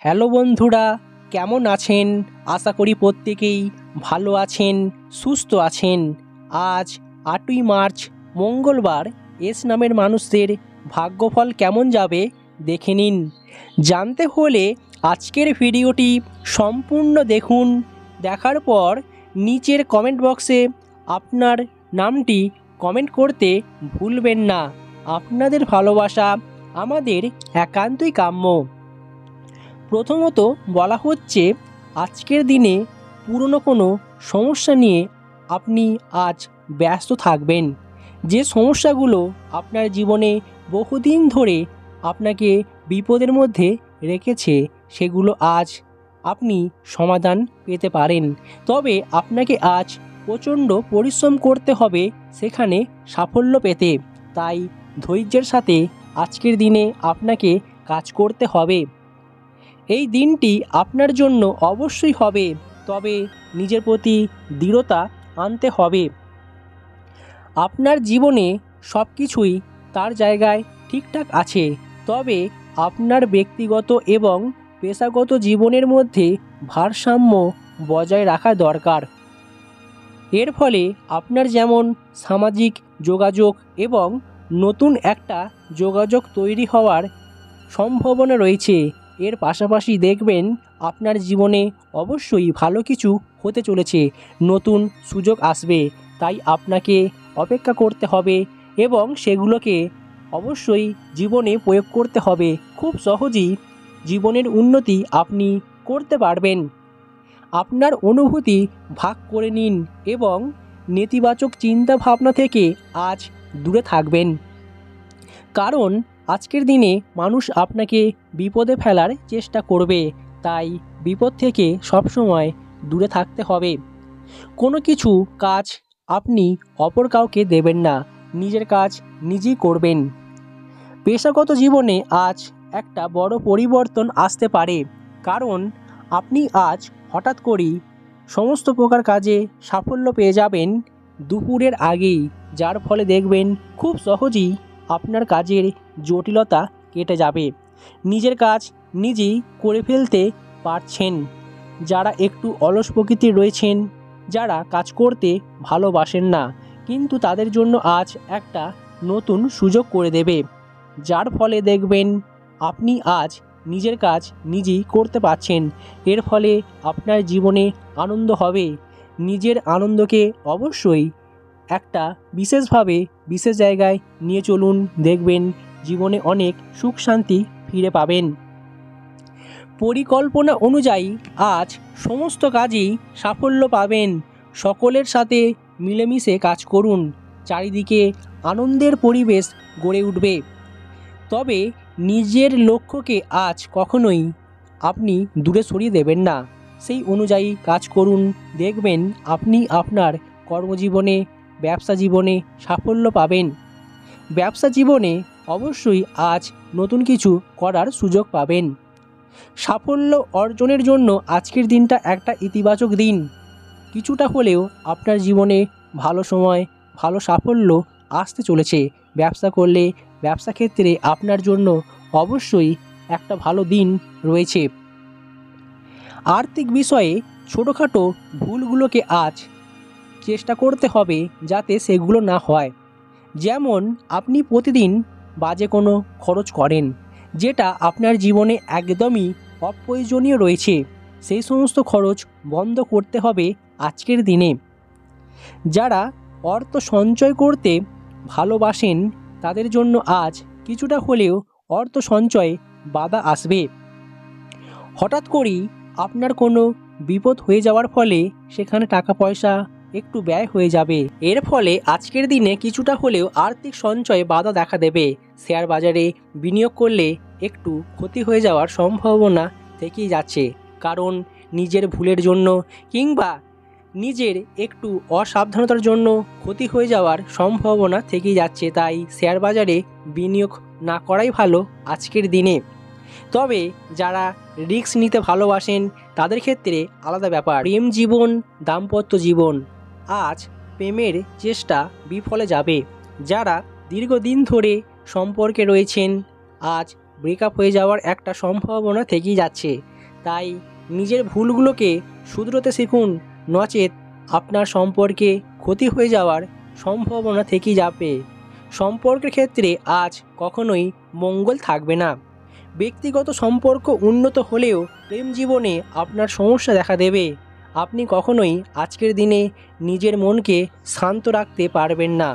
Hello বন্ধুরা, কেমন আছেন? আশা করি প্রত্যেকেই ভালো আছেন, সুস্থ আছেন। আজ আটই মার্চ, মঙ্গলবার, এস নামের মানুষদের ভাগ্যফল কেমন যাবে দেখে নিন। জানতে হলে আজকের ভিডিওটি সম্পূর্ণ দেখুন। দেখার পর নিচের কমেন্ট বক্সে আপনার নামটি কমেন্ট করতে ভুলবেন না। আপনাদের ভালোবাসা আমাদের একান্তই কাম্য। প্রথমত বলা হচ্ছে, আজকের দিনে পুরনো কোনো সমস্যা নিয়ে আপনি আজ ব্যস্ত থাকবেন। যে সমস্যাগুলো আপনার জীবনে বহুদিন ধরে আপনাকে বিপদের মধ্যে রেখেছে, সেগুলো আজ আপনি সমাধান পেতে পারেন। তবে আপনাকে আজ প্রচণ্ড পরিশ্রম করতে হবে সেখানে সাফল্য পেতে। তাই ধৈর্যের সাথে আজকের দিনে আপনাকে কাজ করতে হবে। এই দিনটি আপনার জন্য অবশ্যই হবে, তবে নিজের প্রতি দৃঢ়তা আনতে হবে। আপনার জীবনে সব কিছুই তার জায়গায় ঠিকঠাক আছে, তবে আপনার ব্যক্তিগত এবং পেশাগত জীবনের মধ্যে ভারসাম্য বজায় রাখা দরকার। এর ফলে আপনার যেমন সামাজিক যোগাযোগ এবং নতুন একটা যোগাযোগ তৈরি হওয়ার সম্ভাবনা রয়েছে এর পাশাপাশি দেখবেন আপনার জীবনে অবশ্যই ভালো কিছু হতে চলেছে, নতুন সুযোগ আসবে, তাই আপনাকে অপেক্ষা করতে হবে এবং সেগুলোকে অবশ্যই জীবনে প্রয়োগ করতে হবে। খুব সহজেই জীবনের উন্নতি আপনি করতে পারবেন। আপনার অনুভূতি ভাগ করে নিন এবং নেতিবাচক চিন্তা ভাবনা থেকে আজ দূরে থাকবেন। কারণ আজকের দিনে মানুষ আপনাকে বিপদে ফেলার চেষ্টা করবে, তাই বিপদ থেকে সবসময় দূরে থাকতে হবে। কোনো কিছু কাজ আপনি অপর কাউকে দেবেন না, নিজের কাজ নিজেই করবেন। পেশাগত জীবনে আজ একটা বড় পরিবর্তন আসতে পারে, কারণ আপনি আজ হঠাৎ করেই সমস্ত প্রকার কাজে সাফল্য পেয়ে যাবেন দুপুরের আগেই, যার ফলে দেখবেন খুব সহজেই আপনার কাজের জটিলতা কেটে যাবে। নিজের কাজ নিজেই করে ফেলতে পারছেন। যারা একটু অলস প্রকৃতির রয়েছেন, যারা কাজ করতে ভালোবাসেন না, কিন্তু তাদের জন্য আজ একটা নতুন সুযোগ করে দেবে। যার ফলে দেখবেন, আপনি আজ নিজের কাজ নিজেই করতে পারছেন। এর ফলে আপনার জীবনে আনন্দ হবে। নিজের আনন্দকে অবশ্যই একটা বিশেষভাবে বিশেষ জায়গায় নিয়ে চলুন, দেখবেন জীবনে অনেক সুখ শান্তি ফিরে পাবেন। পরিকল্পনা অনুযায়ী আজ সমস্ত কাজেই সাফল্য পাবেন। সকলের সাথে মিলেমিশে কাজ করুন। চারিদিকে আনন্দের পরিবেশ গড়ে উঠবে। তবে নিজের লক্ষ্যকে আজ কখনোই আপনি দূরে সরিয়ে দেবেন না। সেই অনুযায়ী কাজ করুন, দেখবেন আপনি আপনার কর্মজীবনে ব্যবসা জীবনে সাফল্য পাবেন। ব্যবসা জীবনে অবশ্যই আজ নতুন কিছু করার সুযোগ পাবেন। সাফল্য অর্জনের জন্য আজকের দিনটা একটা ইতিবাচক দিন। কিছুটা হলেও আপনার জীবনে ভালো সময়, ভালো সাফল্য আসতে চলেছে। ব্যবসা করলে ব্যবসা ক্ষেত্রে আপনার জন্য অবশ্যই একটা ভালো দিন রয়েছে। আর্থিক বিষয়ে ছোটোখাটো ভুলগুলোকে আজ চেষ্টা করতে হবে যাতে সেগুলো না হয়। যেমন, আপনি প্রতিদিন বাজে কোনো খরচ করেন, যেটা আপনার জীবনে একদমই অপ্রয়োজনীয় রয়েছে। সেই সমস্ত খরচ বন্ধ করতে হবে আজকের দিনে। যারা অর্থ সঞ্চয় করতে ভালোবাসেন, তাদের জন্য আজ কিছুটা হলেও অর্থ সঞ্চয়ে বাধা আসবে। হঠাৎ করেই আপনার কোনো বিপদ হয়ে যাওয়ার ফলে সেখানে টাকা পয়সা একটু ব্যয় হয়ে যাবে। এর ফলে আজকের দিনে কিছুটা হলেও আর্থিক সঞ্চয়ে বাধা দেখা দেবে। শেয়ার বাজারে বিনিয়োগ করলে একটু ক্ষতি হয়ে যাওয়ার সম্ভাবনা থেকেই যাচ্ছে। কারণ নিজের ভুলের জন্য কিংবা নিজের একটু অসাবধানতার জন্য ক্ষতি হয়ে যাওয়ার সম্ভাবনা থেকেই যাচ্ছে। তাই শেয়ার বাজারে বিনিয়োগ না করাই ভালো আজকের দিনে। তবে যারা রিস্ক নিতে ভালোবাসেন, তাদের ক্ষেত্রে আলাদা ব্যাপার। প্রেম জীবন, দাম্পত্য জীবন আজ প্রেমের চেষ্টা বিফলে যাবে। যারা দীর্ঘদিন ধরে সম্পর্কে রয়েছেন, আজ ব্রেকআপ হয়ে যাওয়ার একটা সম্ভাবনা থেকেই যাচ্ছে। তাই নিজের ভুলগুলোকে শুধরোতে শিখুন, নচেত আপনার সম্পর্কে ক্ষতি হয়ে যাওয়ার সম্ভাবনা থেকেই যাবে। সম্পর্কের ক্ষেত্রে আজ কখনোই মঙ্গল থাকবে না। ব্যক্তিগত সম্পর্ক উন্নত হলেও প্রেম জীবনে আপনার সমস্যা দেখা দেবে। আপনি কখনোই আজকের দিনে নিজের মনকে শান্ত রাখতে পারবেন না।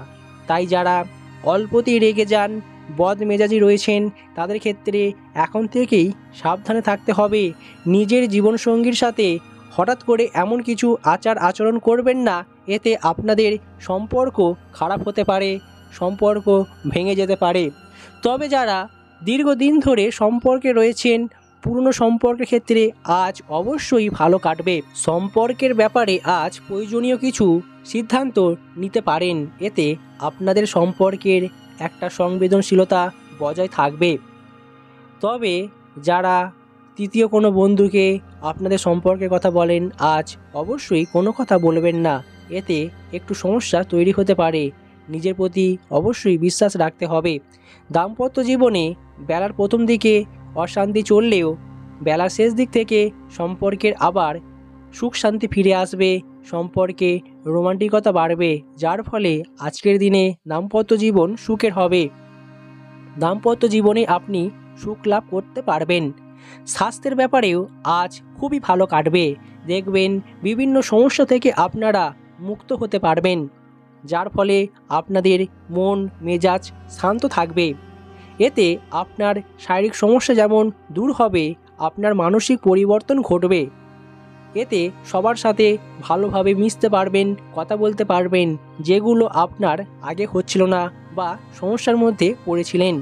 তাই যারা অল্পতেই রেগে যান, বদ মেজাজি রয়েছেন, তাদের ক্ষেত্রে এখন থেকেই সাবধানে থাকতে হবে। নিজের জীবনসঙ্গীর সাথে হঠাৎ করে এমন কিছু আচার আচরণ করবেন না, এতে আপনাদের সম্পর্ক খারাপ হতে পারে, সম্পর্ক ভেঙে যেতে পারে। তবে যারা দীর্ঘদিন ধরে সম্পর্কে রয়েছেন পুরনো সম্পর্কের ক্ষেত্রে আজ অবশ্যই ভালো কাটবে। সম্পর্কের ব্যাপারে আজ প্রয়োজনীয় কিছু সিদ্ধান্ত নিতে পারেন। এতে আপনাদের সম্পর্কের একটা সংবেদনশীলতা বজায় থাকবে। তবে যারা তৃতীয় কোনো বন্ধুকে আপনাদের সম্পর্কের কথা বলেন, আজ অবশ্যই কোনো কথা বলবেন না। এতে একটু সমস্যা তৈরি হতে পারে। নিজের প্রতি অবশ্যই বিশ্বাস রাখতে হবে। দাম্পত্য জীবনে বেলার প্রথম দিকে অশান্তি চললেও বেলার শেষ দিক থেকে সম্পর্কের আবার সুখ শান্তি ফিরে আসবে, সম্পর্কে রোমান্টিকতা বাড়বে, যার ফলে আজকের দিনে দাম্পত্য জীবন সুখের হবে। দাম্পত্য জীবনে আপনি সুখ লাভ করতে পারবেন। স্বাস্থ্যের ব্যাপারেও আজ খুবই ভালো কাটবে। দেখবেন বিভিন্ন সমস্যা থেকে আপনারা মুক্ত হতে পারবেন, যার ফলে আপনাদের মন, মেজাজ শান্ত থাকবে। এতে আপনার শারীরিক সমস্যা যেমন দূর হবে, আপনার মানসিক পরিবর্তন ঘটবে। এতে সবার সাথে ভালোভাবে মিশতে পারবেন, কথা বলতে পারবেন, যেগুলো আপনার আগে হচ্ছিল না বা সমস্যার মধ্যে পড়েছিলেন।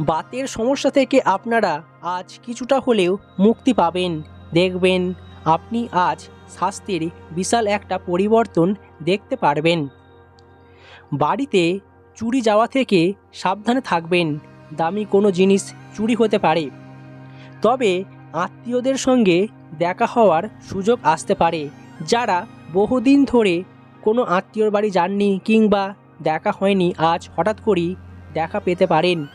বাতের সমস্যা থেকে আপনারা আজ কিছুটা হলেও মুক্তি পাবেন। দেখবেন, আপনি আজ স্বাস্থ্যের বিশাল একটা পরিবর্তন দেখতে পারবেন। বাড়িতে চুরি যাওয়া থেকে সাবধানে থাকবেন। দামি কোনো জিনিস চুরি হতে পারে। তবে আত্মীয়দের সঙ্গে দেখা হওয়ার সুযোগ আসতে পারে। যারা বহুদিন ধরে কোনো আত্মীয়র বাড়ি যাননি কিংবা দেখা হয়নি, আজ হঠাৎ করেই দেখা পেতে পারেন।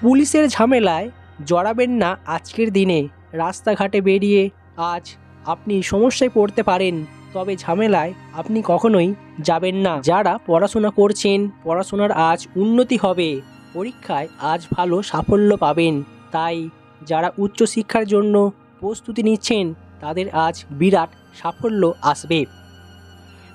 পুলিশের ঝামেলায় জড়াবেন না আজকের দিনে। রাস্তাঘাটে বেরিয়ে আজ আপনি সমস্যায় পড়তে পারেন। তবে ঝামেলায় আপনি কখনোই যাবেন না। যারা পড়াশোনা করছেন, পড়াশোনার আজ উন্নতি হবে। পরীক্ষায় আজ ভালো সাফল্য পাবেন। তাই যারা উচ্চশিক্ষার জন্য প্রস্তুতি নিচ্ছেন, তাদের আজ বিরাট সাফল্য আসবে।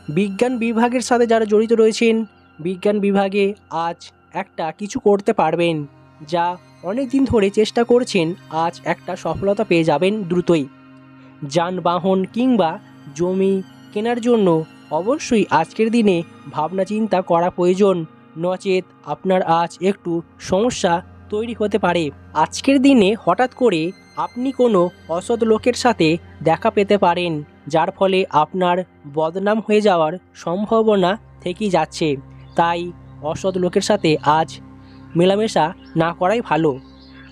বিজ্ঞান বিভাগের সাথে যারা জড়িত রয়েছেন, বিজ্ঞান বিভাগে আজ একটা কিছু করতে পারবেন, যা অনেক দিন ধরে চেষ্টা করছেন, আজ একটা সফলতা পেয়ে যাবেন দ্রুতই। যানবাহন কিংবা জমি কেনার জন্য অবশ্যই আজকের দিনে ভাবনা চিন্তা করা প্রয়োজন। নচেত আপনার আজ একটু সমস্যা তৈরি হতে পারে। আজকের দিনে হঠাৎ করে আপনি কোনো অসৎ লোকের সাথে দেখা পেতে পারেন, যার ফলে আপনার বদনাম হয়ে যাওয়ার সম্ভাবনা থেকেই যাচ্ছে। তাই অসৎ লোকের সাথে আজ মেলামেশা না করাই ভালো।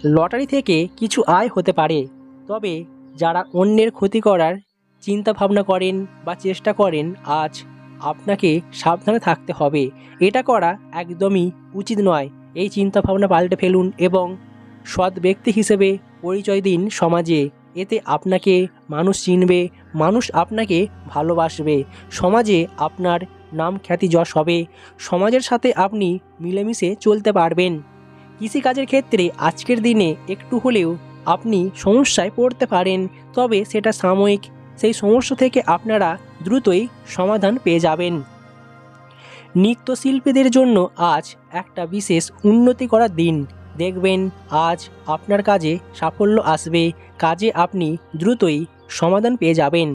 লটারি থেকে কিছু আয় হতে পারে। তবে যারা অন্যের ক্ষতি করার চিন্তা ভাবনা করেন বা চেষ্টা করেন, আজ আপনাকে সাবধানে থাকতে হবে। এটা করা একদমই উচিত নয়। এই চিন্তা ভাবনা পাল্টে ফেলুন এবং সৎ ব্যক্তি হিসেবে পরিচয় দিন সমাজে। এতে আপনাকে মানুষ চিনবে, মানুষ আপনাকে ভালোবাসবে। সমাজে আপনার নাম খ্যাতি যশ হবে। সমাজের সাথে আপনি মিলেমিশে চলতে পারবেন। কৃষিকাজের ক্ষেত্রে আজকের দিনে একটু হলেও আপনি সমস্যায় পড়তে পারেন, তবে সেটা সাময়িক সেই সমস্যা থেকে আপনারা দ্রুতই সমাধান পেয়ে যাবেন। নৃত্যশিল্পীদের জন্য আজ একটা বিশেষ উন্নতি করার দিন। দেখবেন, আজ আপনার কাজে সাফল্য আসবে। কাজে আপনি দ্রুতই সমাধান পেয়ে যাবেন।